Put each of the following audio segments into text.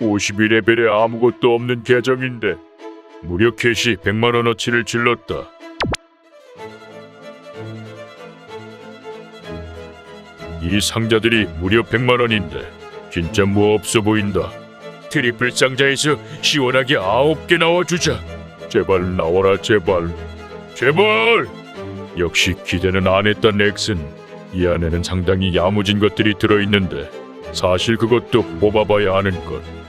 52레벨에 아무것도 없는 계정인데 무료 캐시 100만 원어치를 질렀다. 이 상자들이 무려 100만 원인데 진짜 뭐 없어 보인다. 트리플 상자에서 시원하게 아홉 개 나와주자. 제발 나와라 제발. 제발. 역시 기대는 안 했던 넥슨. 이 안에는 상당히 야무진 것들이 들어있는데 사실 그것도 뽑아봐야 하는 것.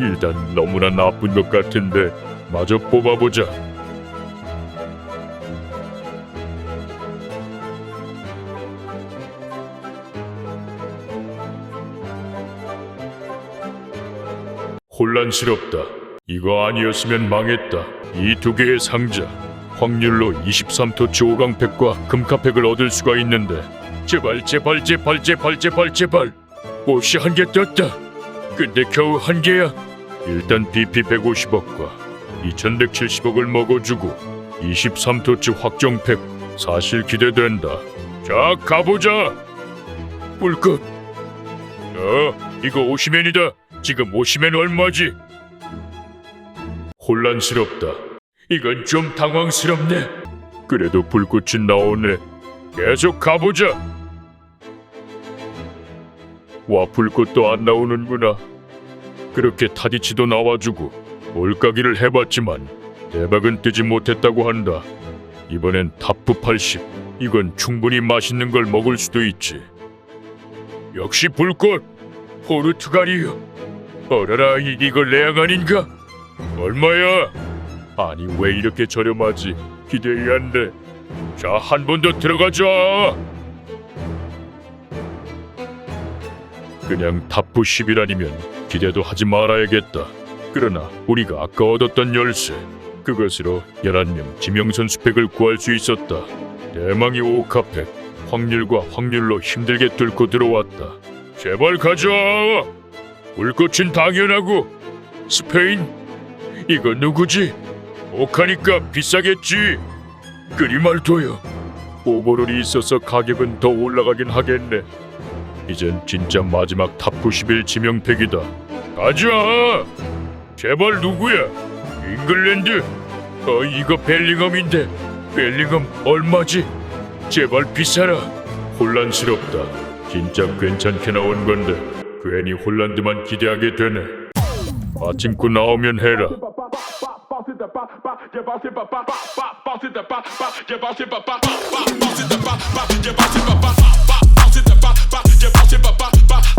일단 너무나 나쁜 것 같은데 마저 뽑아보자. 혼란스럽다. 이거 아니었으면 망했다. 이 두 개의 상자 확률로 23토치 5강 팩과 금카팩을 얻을 수가 있는데 제발 제발 제발 제발 제발 제발 옷이 한 개 떴다. 근데 겨우 한 개야. 일단 BP 150억과 2170억을 먹어주고 23토치 확정팩 사실 기대된다. 자 가보자. 뿔끝. 어 이거 오시맨이다. 지금 오시맨 얼마지? 혼란스럽다. 이건 좀 당황스럽네. 그래도 불꽃이 나오네. 계속 가보자. 와 불꽃도 안 나오는구나. 그렇게 타디치도 나와주고 올가기를 해봤지만 대박은 뜨지 못했다고 한다. 이번엔 타프 80. 이건 충분히 맛있는 걸 먹을 수도 있지. 역시 불꽃 포르투갈이요. 어라라 이, 이거 레앙 아닌가? 얼마야? 아니 왜 이렇게 저렴하지? 기대이 안 돼. 자한 번 더 들어가자. 그냥 타프 10이라니면 기대도 하지 말아야겠다. 그러나 우리가 아까 얻었던 열쇠 그것으로 11명 지명선 스펙을 구할 수 있었다. 대망의 오카팩 확률과 확률로 힘들게 뚫고 들어왔다. 제발 가자. 불꽃은 당연하고 스페인 이거 누구지? 오카니까 비싸겠지. 그리 말도요. 오버롤이 있어서 가격은 더 올라가긴 하겠네. 이젠 진짜 마지막 탑91 지명팩이다. 가자. 제발 누구야? 잉글랜드. 어 이거 벨링엄인데 벨링엄 얼마지? 제발 비싸라. 혼란스럽다. 진짜 괜찮게 나온 건데 괜히 홀란드만 기대하게 되네. 마침구 나오면 해라.